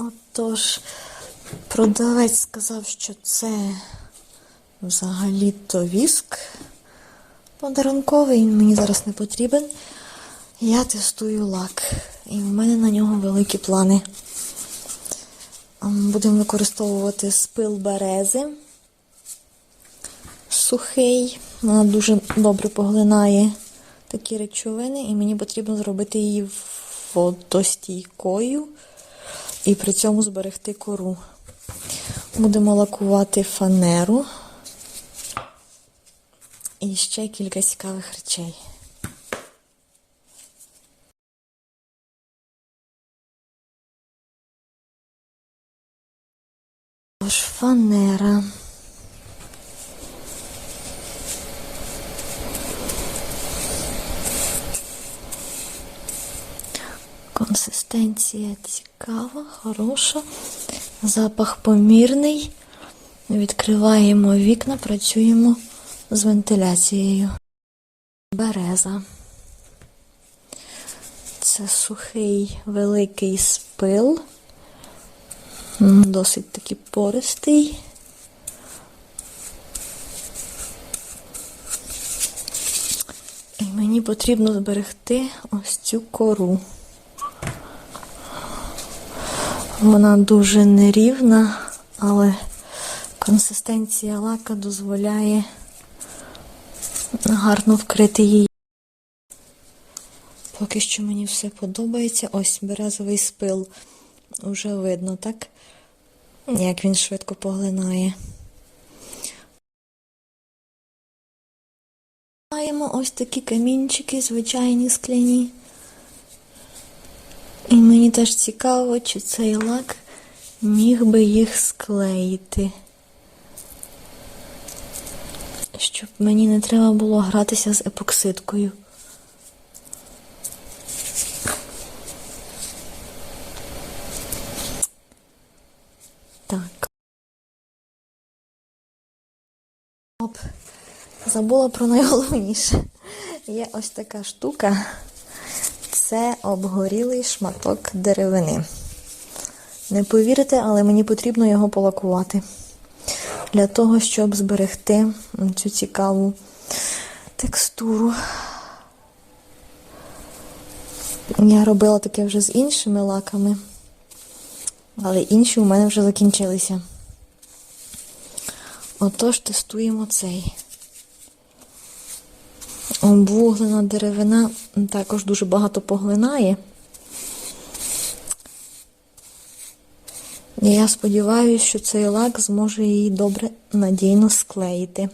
Отож, продавець сказав, що це взагалі-то віск подарунковий, він мені зараз не потрібен. Я тестую лак, і в мене на нього великі плани. Ем, Будемо використовувати спил берези сухий. Вона дуже добре поглинає такі речовини, і мені потрібно зробити її водостійкою і при цьому зберегти кору. Будемо лакувати фанеру і ще кілька цікавих речей. Ось фанера. Консистенція цікава, хороша. Запах помірний. Відкриваємо вікна, працюємо з вентиляцією. Береза. Це сухий великий спил. Досить таки пористий. І мені потрібно зберегти ось цю кору. Вона дуже нерівна, але консистенція лака дозволяє гарно вкрити її. Поки що мені все подобається. Ось березовий спил. Уже видно, так? Як він швидко поглинає. Маємо ось такі камінчики, звичайні скляні. Мені теж цікаво, чи цей лак міг би їх склеїти. Щоб мені не треба було гратися з епоксидкою. Так. Оп, забула про найголовніше. Є ось така штука. Це обгорілий шматок деревини. Не повірите, але мені потрібно його полакувати. Для того, щоб зберегти цю цікаву текстуру. Я робила таке вже з іншими лаками, але інші у мене вже закінчилися. Отож, тестуємо цей. Обвуглена деревина також дуже багато поглинає. І я сподіваюся, що цей лак зможе її добре надійно склеїти.